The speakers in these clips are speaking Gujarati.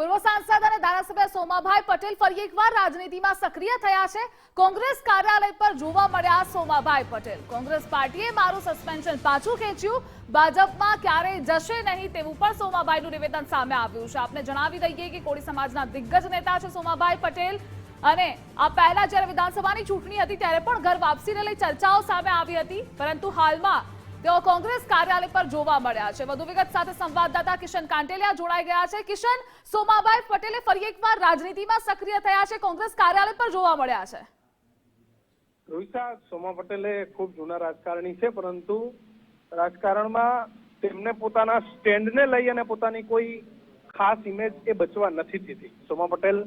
પૂર્વ સાંસદ અને ધારાસભ્ય સોમાભાઈ પટેલ ફરી એકવાર રાજનીતિમાં સક્રિય થયા છે. કોંગ્રેસ કાર્યાલય પર જોવા મળ્યા સોમાભાઈ પટેલ. કોંગ્રેસ પાર્ટીએ મારું સસ્પેન્શન પાછું ખેંચ્યું. ભાજપમાં ક્યારેય જશે નહીં તેવું પણ સોમાભાઈનું નિવેદન સામે આવ્યું છે. આપને જણાવી દઈએ કે કોળી સમાજના દિગ્ગજ નેતા છે સોમાભાઈ પટેલ. અને આ પહેલા જ્યારે વિધાનસભાની ચૂંટણી હતી, ત્યારે પણ ઘર વાપસીને લઈ ચર્ચાઓ સામે આવી હતી. પરંતુ હાલમાં તેઓ કોંગ્રેસ કાર્યાલય પર જોવા મળ્યા છે. વધુ વિગત સાથે સંવાદદાતા કિશન કાંટેલિયા જોડાઈ ગયા છે. કિશન સોમાભાઈ પટેલે ફરી એકવાર રાજનીતિમાં સક્રિય થયા છે. કોંગ્રેસ કાર્યાલય પર જોવા મળ્યા છે. રોહિતા, સોમા પટેલે ખૂબ જૂના રાજકારણી છે, પરંતુ રાજકારણમાં તેમને પોતાના સ્ટેન્ડને લઈ અને પોતાની કોઈ ખાસ ઇમેજ એ બચવા નથી દીધી સોમા પટેલ,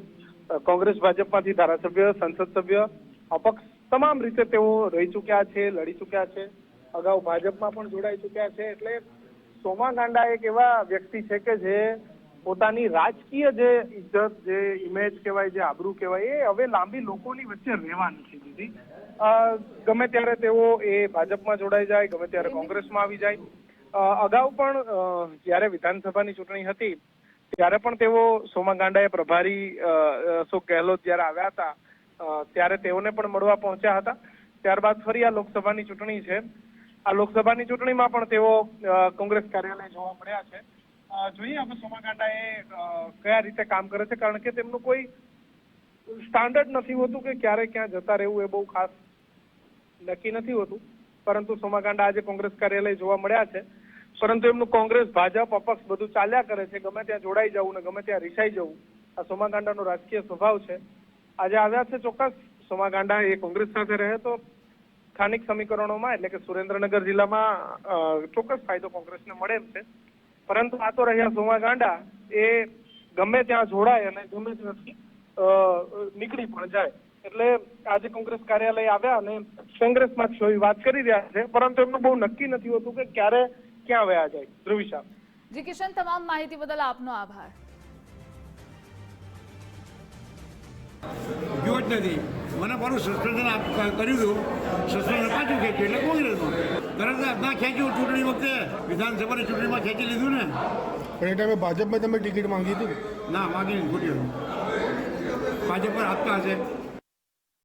કોંગ્રેસ ભાજપમાંથી ધારાસભ્ય, સંસદ સભ્ય, અપક્ષ, તમામ રીતે તેઓ રહી ચૂક્યા છે, લડી ચૂક્યા છે. અગાઉ ભાજપમાં પણ જોડાઈ ચૂક્યા છે એટલે સોમા ગાંડા એક એવા વ્યક્તિ છે કે જે પોતાની રાજકીય જે ઇજ્જત, જે ઇમેજ કહેવાય, જે આબરૂ કહેવાય, એ હવે લાંબી લોકોની વચ્ચે રહેવા નથી દીદી. ગમે ત્યારે તેઓ એ ભાજપમાં જોડાઈ જાય, ગમે ત્યારે કોંગ્રેસમાં આવી જાય. અગાઉ પણ જ્યારે વિધાનસભાની ચૂંટણી હતી, ત્યારે પણ તેઓ સોમા ગાંડાએ પ્રભારી અશોક ગેહલોત જ્યારે આવ્યા હતા ત્યારે તેઓને પણ મળવા પહોંચ્યા હતા. ત્યારબાદ ફરી આ લોકસભાની ચૂંટણી છે. આ લોકસભાની ચૂંટણીમાં પણ તેઓ કોંગ્રેસ કાર્યાલય જોવા મળ્યા છે. જોઈએ આપણે સોમાકાંડા એ કયા રીતે કામ કરે છે, કારણ કે તેમનું કોઈ સ્ટાન્ડર્ડ નથી હોતું કે ક્યારે ક્યાં જતા રહેવું એ બહુ ખાસ નક્કી નથી હોતું. પરંતુ સોમાકાંડા આજે કોંગ્રેસ કાર્યાલય જોવા મળ્યા છે. પરંતુ એમનું કોંગ્રેસ, ભાજપ, અપક્ષ બધું ચાલ્યા કરે છે. ગમે ત્યાં જોડાઈ જવું ને ગમે ત્યાં રિસાઈ જવું, આ સોમાકાંડાનો રાજકીય સ્વભાવ છે. આજે આવ્યા છે ચોક્કસ. સોમાકાંડા એ કોંગ્રેસ સાથે રહે તો સ્થાનિક સમીકરણોમાં એટલે કે સુરેન્દ્રનગર જિલ્લામાં ચોક્કસ ફાયદો કોંગ્રેસને મળે એમ છે. પરંતુ આ તો રહ્યા સોમા ગાંડા એ ગમે ત્યાં જોડાય અને ગમે ત્યાંથી નીકળી પણ જાય. એટલે આજે કોંગ્રેસ કાર્યાલય આવ્યા અને કોંગ્રેસમાં છો વાત કરી રહ્યા છે પરંતુ એમનું બહુ નક્કી નથી હોતું કે ક્યારે ક્યાં વયા જાય. ધ્રુવિશા જી કિશન તમામ માહિતી બદલ આપનો આભાર. ગયો જ નથી મને મારું સસ્પેન્શન આપ કર્યું હતું. સસ્પેન્શન પાછું ખેંચ્યું એટલે કોંગ્રેસમાં તરત જ ના ખેંચ્યું ચૂંટણી વખતે વિધાનસભાની ચૂંટણીમાં ખેંચી લીધું ને? પણ એ ટાઈમે ભાજપમાં તમે ટિકિટ માંગી હતી ના? માગી નહીં ખોટી ભાજપ પર આપતા હશે.